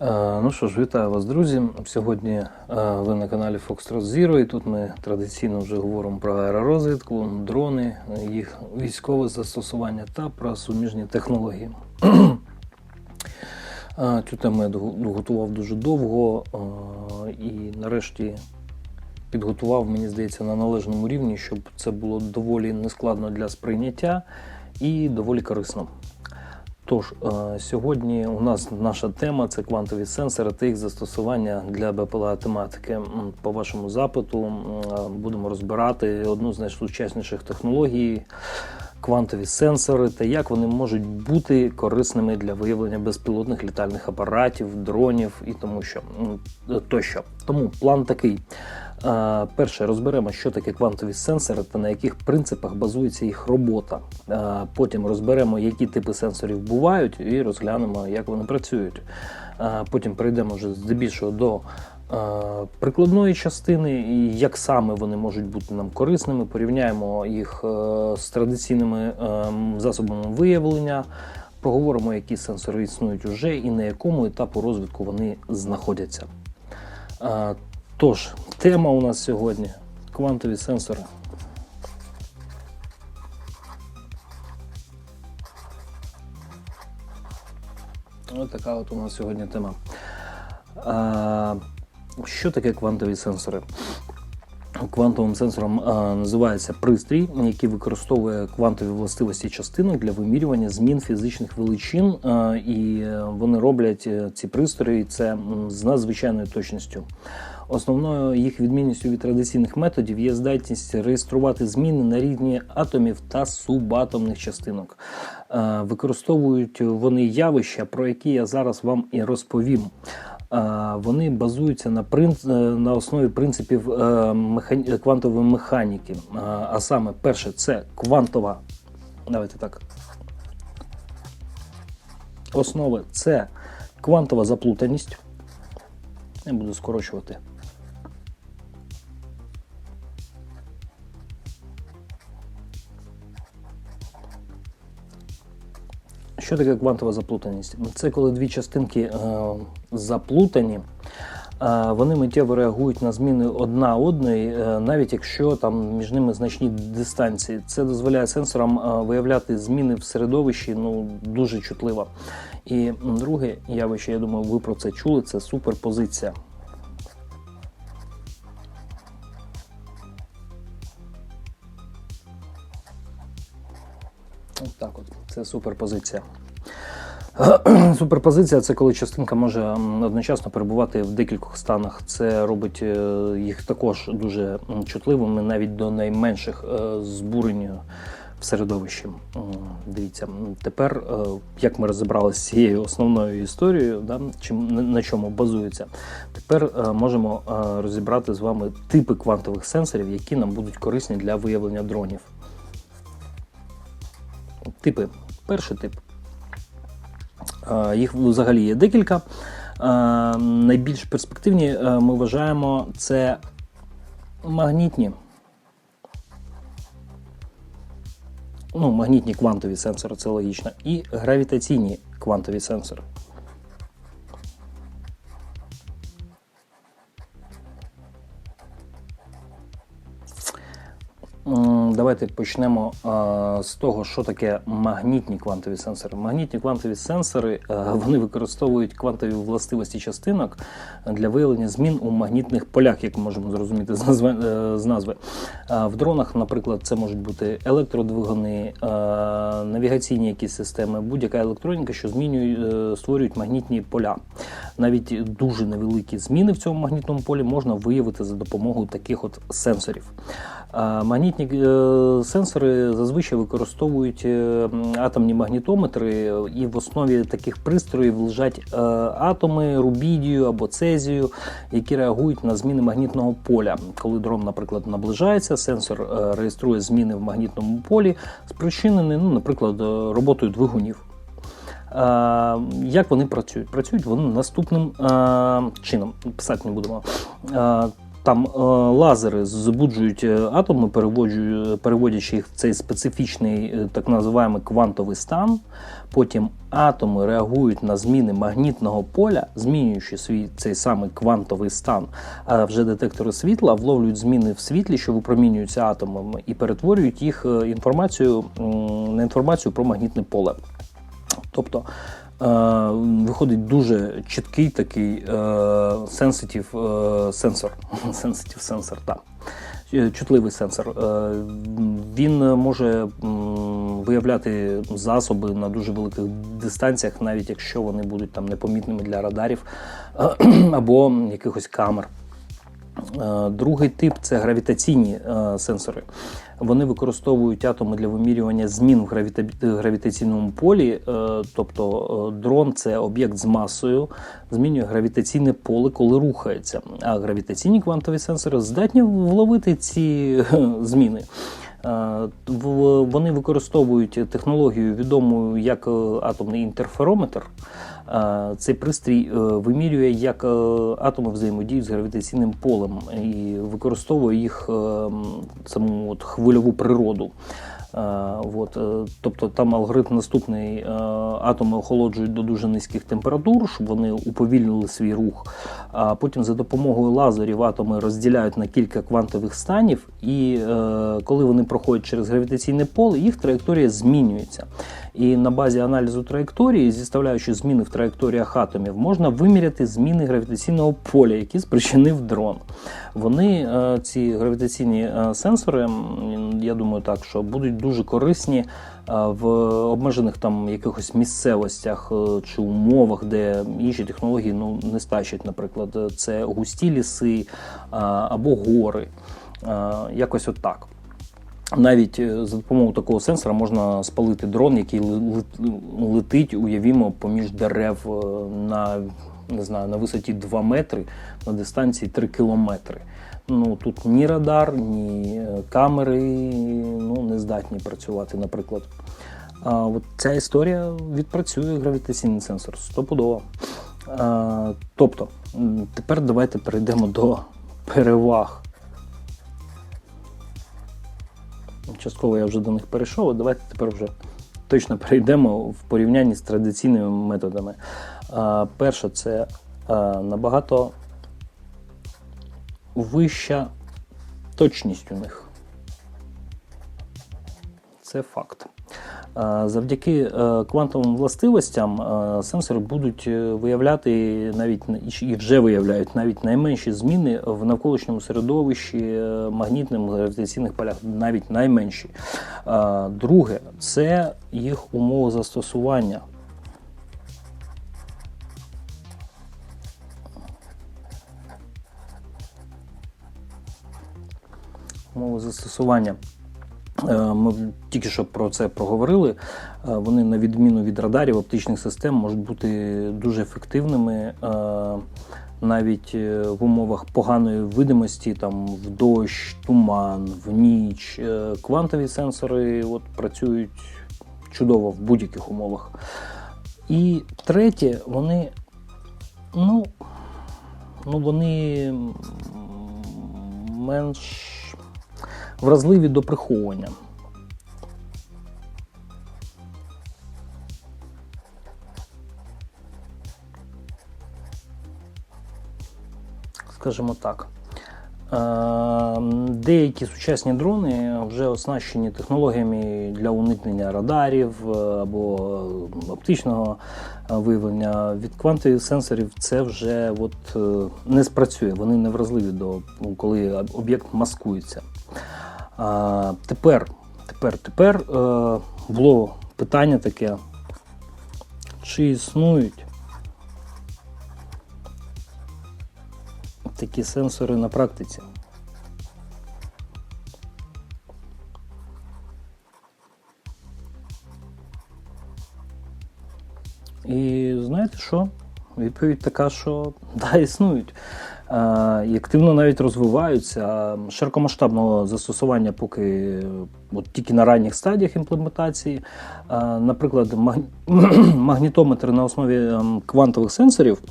Е, Ну що ж, вітаю вас, друзі. Сьогодні е, ви на каналі Foxtrot Zero, і тут ми традиційно вже говоримо про аеророзвідку, дрони, їх військове застосування та про суміжні технології. Е, Цю тему я готував дуже довго і нарешті підготував, мені здається, на належному рівні, щоб це було доволі нескладно для сприйняття і доволі корисно. Тож, е, сьогодні у нас наша тема це квантові сенсори та їх застосування для БПЛА тематики. По вашому запиту е, будемо розбирати одну з найсучасніших технологій квантові сенсори та як вони можуть бути корисними для виявлення безпілотних літальних апаратів, дронів і тому що тощо. Тому план такий. Перше розберемо, що таке квантові сенсори та на яких принципах базується їх робота. Потім розберемо, які типи сенсорів бувають, і розглянемо, як вони працюють. Потім перейдемо вже здебільшого до прикладної частини, як саме вони можуть бути нам корисними. Порівняємо їх е, з традиційними е, засобами виявлення. Поговоримо, які сенсори існують уже і на якому етапу розвитку вони знаходяться. Тож, тема у нас сьогодні квантові сенсори. Ось така от у нас сьогодні тема. А, що таке квантові сенсори? Квантовим сенсором а, називається пристрій, який використовує квантові властивості частинок для вимірювання змін фізичних величин, а, і е, вони роблять е, ці пристрої це з надзвичайною точністю. Основною їх відмінністю від традиційних методів є здатність реєструвати зміни на рівні атомів та субатомних частинок. Е, Використовують вони явища, про які я зараз вам і розповім. Е, Вони базуються на принц... е, на основі принципів е, квантової механіки. А саме, перше, це квантова. Давайте так. Основи це квантова заплутаність. Я буду скорочувати. Що таке квантова заплутаність? Це коли дві частинки е, заплутані, е, вони миттєво реагують на зміни одна одної, е, навіть якщо там між ними значні дистанції. Це дозволяє сенсорам е, виявляти зміни в середовищі ну, дуже чутливо. І друге явище, я думаю, ви про це чули, це суперпозиція. От так от, це суперпозиція. Суперпозиція це коли частинка може одночасно перебувати в декількох станах. Це робить е, їх також дуже чутливими навіть до найменших е, збурень в середовищі. Дивіться, тепер, е, як ми розібралися з цією основною історією, да, чим на- чому базується, тепер можемо розібрати з вами типи квантових сенсорів, які нам будуть корисні для виявлення дронів. Типи. Перший тип. Їх взагалі є декілька. Найбільш перспективні е, ми вважаємо це магнітні. Ну, магнітні квантові сенсори, це логічно. І гравітаційні квантові сенсори. Давайте почнемо з того, що таке магнітні квантові сенсори. Магнітні квантові сенсори е, вони використовують квантові властивості частинок для виявлення змін у магнітних полях, як ми можемо зрозуміти з назви. е, В дронах, наприклад, це можуть бути електродвигуни, навігаційні якісь системи, будь-яка електроніка, що змінює, е, створюють магнітні поля. Навіть дуже невеликі зміни в цьому магнітному полі можна виявити за допомогою таких от сенсорів. Магнітні сенсори зазвичай використовують е, атомні магнітометри, і в основі таких пристроїв лежать е, атоми рубідію або цезію, які реагують на зміни магнітного поля. Коли дрон, наприклад, наближається, сенсор е, реєструє зміни в магнітному полі, спричинені, ну, наприклад, роботою двигунів. Як вони працюють? Працюють вони наступним чином. Писати не будемо. Там е, лазери збуджують е, атоми, переводячи їх в цей специфічний е, так називаємо квантовий стан. Потім атоми реагують на зміни магнітного поля, змінюючи свій цей самий квантовий стан. А вже детектори світла вловлюють зміни в світлі, що випромінюються атомами, і перетворюють їх інформацію на інформацію про магнітне поле. Тобто виходить дуже чіткий такий е, сенситив е, сенсор. Сенситив сенсор, так. Е, Чутливий сенсор. Е, Він може виявляти засоби на дуже великих дистанціях, навіть якщо вони будуть там непомітними для радарів е, або якихось камер. Е, Другий тип це гравітаційні е, сенсори. Вони використовують атоми для вимірювання змін в гравіта- гравітаційному полі. е, Тобто е, дрон це об'єкт з масою, змінює гравітаційне поле, коли рухається. А гравітаційні квантові сенсори здатні вловити ці е, зміни. Вони використовують технологію, відому як атомний інтерферометр. Цей пристрій е, вимірює, як е, атоми взаємодіють з гравітаційним полем і використовує їх е, саму от хвильову природу. От, тобто там алгоритм наступний: атоми охолоджують до дуже низьких температур, щоб вони уповільнили свій рух. А потім за допомогою лазерів атоми розділяють на кілька квантових станів, і коли вони проходять через гравітаційне поле, їх траєкторія змінюється. І на базі аналізу траєкторії, зіставляючи зміни в траєкторіях атомів, можна виміряти зміни гравітаційного поля, які спричинив дрон. Вони, е, ці гравітаційні е, сенсори, я думаю, так, що будуть дуже корисні е, в обмежених там якихось місцевостях чи умовах, де інші технології ну, не стачать, наприклад, це густі ліси або гори. Якось от так. Навіть е, за допомогою такого сенсора можна спалити дрон, який ле- ле- летить, уявімо, поміж дерев е, на, не знаю, на висоті 2 метри, на дистанції 3 кілометри. Ну тут ні радар, ні е, камери ну, не здатні працювати, наприклад. А от ця історія відпрацює гравітаційний сенсор стопудово. Тобто, тепер давайте перейдемо до переваг. Частково я вже до них перейшов, давайте тепер вже точно перейдемо в порівнянні з традиційними методами. А, перше, це набагато вища точність у них. Це факт. Завдяки е, квантовим властивостям е, сенсори будуть е, виявляти навіть і вже виявляють навіть найменші зміни в навколишньому середовищі, магнітних гравітаційних полях, навіть найменші. Друге, це їх умови застосування. Умови застосування. Е, Ми тільки що про це проговорили. Е, Вони, на відміну від радарів, оптичних систем, можуть бути дуже ефективними е, навіть в умовах поганої видимості, там в дощ, туман, в ніч. Квантові сенсори от, працюють чудово в будь-яких умовах. І третє, вони, ну, ну вони менш вразливі до приховування. Скажімо так. Е, Деякі сучасні дрони вже оснащені технологіями для уникнення радарів е, або оптичного е, виявлення. Від квантових сенсорів це вже от, не спрацює, вони не вразливі до коли об'єкт маскується. А, тепер, тепер, тепер е, було питання таке, чи існують такі сенсори на практиці? І знаєте що? Відповідь така, що да, існують. Е, І активно навіть розвиваються. Широкомасштабного застосування поки от тільки на ранніх стадіях імплементації. Е, Наприклад, магнітометри на основі квантових сенсорів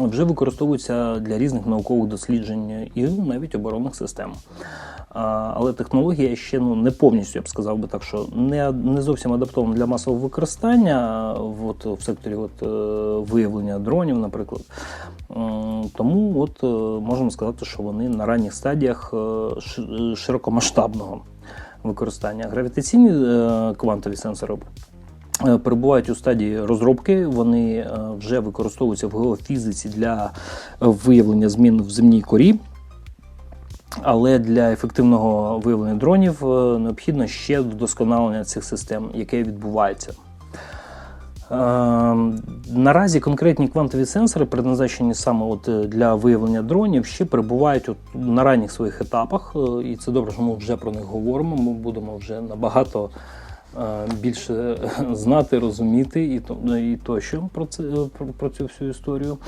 вже використовуються для різних наукових досліджень і навіть оборонних систем. Але технологія ще ну не повністю, я б сказав би так, що не, не зовсім адаптована для масового використання от, в секторі от, е, виявлення дронів, наприклад. Тому от, е, можемо сказати, що вони на ранніх стадіях е, широкомасштабного використання. Гравітаційні квантові сенсори перебувають у стадії розробки. Вони вже використовуються в геофізиці для виявлення змін в земній корі. Але для ефективного виявлення дронів е, необхідно ще вдосконалення цих систем, яке відбувається. Е, Наразі конкретні квантові сенсори, призначені саме от е, для виявлення дронів, ще перебувають от на ранніх своїх етапах, е, і це добре, що ми вже про них говоримо. Ми будемо вже набагато більше знати, розуміти і то- і тощо про це про, цю всю історію.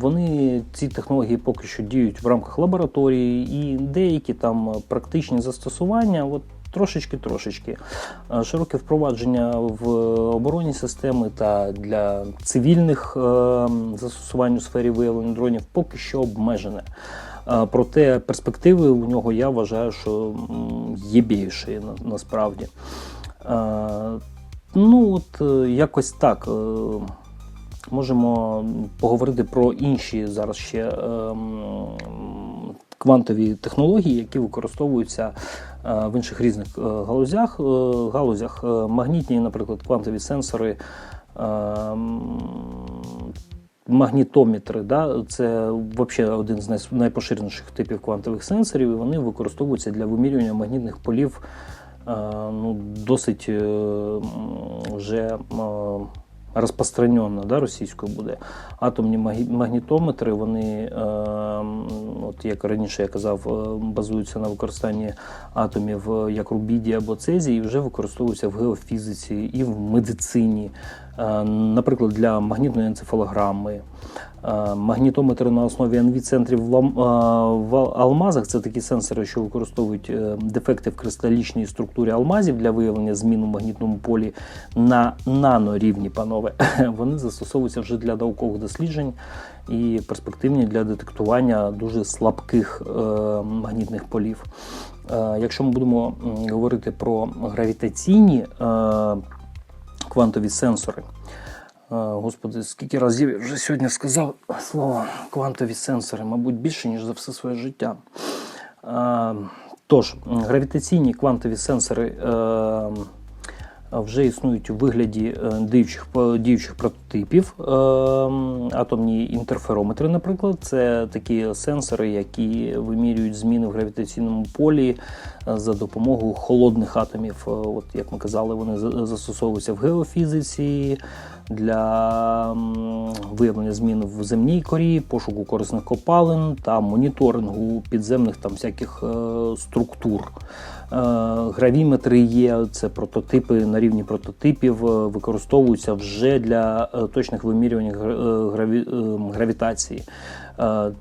Вони ці технології поки що діють в рамках лабораторії, і деякі там практичні застосування. От Трошечки-трошечки. Е, Широке впровадження в оборонні системи та для цивільних е, застосувань у сфері виявлення дронів поки що обмежене. Е, Проте перспективи у нього я вважаю, що є більше на- насправді. Ну, от якось так. Можемо поговорити про інші зараз ще ем, квантові технології, які використовуються е, в інших різних е, галузях. Е, галузях магнітні, наприклад, квантові сенсори. ем, Магнітометри, да, це взагалі один з найпоширеніших типів квантових сенсорів, і вони використовуються для вимірювання магнітних полів ну, досить вже розпространено, да, російською буде. Атомні магнітометри, вони, е, от як раніше я казав, е, базуються на використанні атомів е, як рубіді або цезії, і вже використовуються в геофізиці і в медицині. Е, Наприклад, для магнітної енцефалограми. Е, Магнітометри на основі НВ-центрів в е, алмазах це такі сенсори, що використовують дефекти в кристалічній структурі алмазів для виявлення змін у магнітному полі на нанорівні, панове. Вони застосовуються вже для наукових досліджень і перспективні для детектування дуже слабких магнітних полів. Якщо ми будемо говорити про гравітаційні квантові сенсори. Е, Господи, скільки разів я вже сьогодні сказав слово квантові сенсори, мабуть, більше, ніж за все своє життя. Е, Тож, гравітаційні квантові сенсори е, вже існують у вигляді е, діючих, діючих прототипів. Е, Атомні інтерферометри, наприклад, це такі сенсори, які вимірюють зміни в гравітаційному полі е, за допомогою холодних атомів. Е, От як ми казали, вони застосовуються в геофізиці для виявлення змін в земній корі, пошуку корисних копалин та моніторингу підземних там всяких е, структур. Е, Гравіметри є, це прототипи на рівні прототипів, е, використовуються вже для е, точних вимірювань граві, гравітації.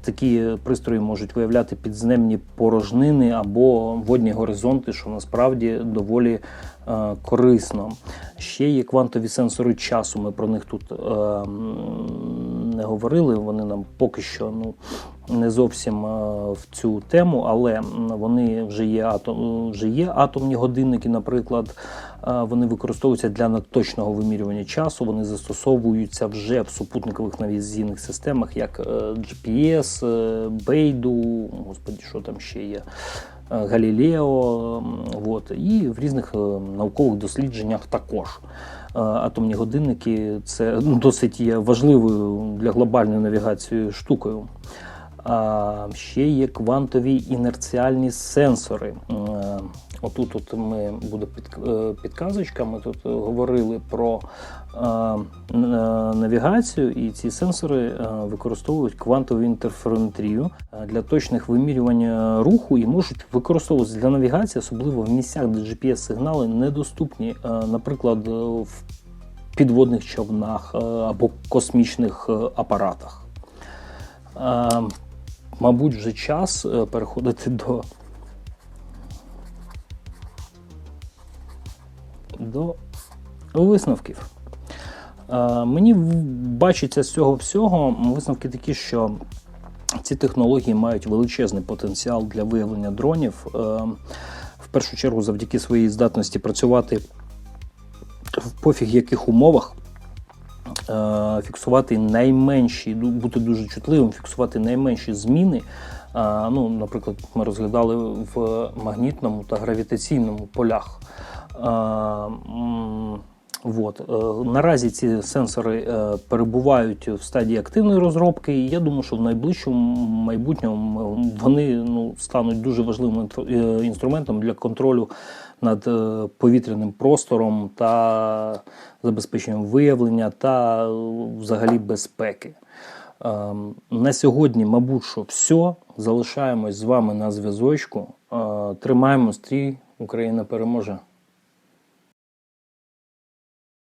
Такі пристрої можуть виявляти підземні порожнини або водні горизонти, що насправді доволі корисно. Ще є квантові сенсори часу. Ми про них тут не говорили. Вони нам поки що ну, не зовсім е, в цю тему, але вони вже є атом, вже є атомні годинники, наприклад. Е, Вони використовуються для надточного вимірювання часу. Вони застосовуються вже в супутникових навігаційних системах, як е, GPS, е, Бейду, господі, що там ще є. е, Галілео, от, і в різних е, наукових дослідженнях також. Е, Атомні годинники це ну, досить є важливою для глобальної навігації штукою. А ще є квантові інерціальні сенсори. Отут от ми буде під, е, підказочка. Ми тут е, говорили про е, е, навігацію, і ці сенсори використовують квантову інтерферометрію для точних вимірювань руху і можуть використовуватися для навігації, особливо в місцях, де GPS-сигнали недоступні, наприклад, в підводних човнах або космічних апаратах. Мабуть, вже час переходити до, до висновків. Е, Мені бачиться з цього всього висновки такі, що ці технології мають величезний потенціал для виявлення дронів. Е, В першу чергу, завдяки своїй здатності працювати в пофіг яких умовах. е, Фіксувати найменші, бути дуже чутливим, фіксувати найменші зміни. Ну, наприклад, ми розглядали в магнітному та гравітаційному полях. Вот. Е, Наразі ці сенсори е, перебувають в стадії активної розробки, і я думаю, що в найближчому майбутньому вони ну, стануть дуже важливим е, інструментом для контролю над повітряним простором та забезпеченням виявлення та взагалі безпеки. На сьогодні, мабуть, що все. Залишаємось з вами на зв'язочку. Тримаємо стрій, Україна переможе.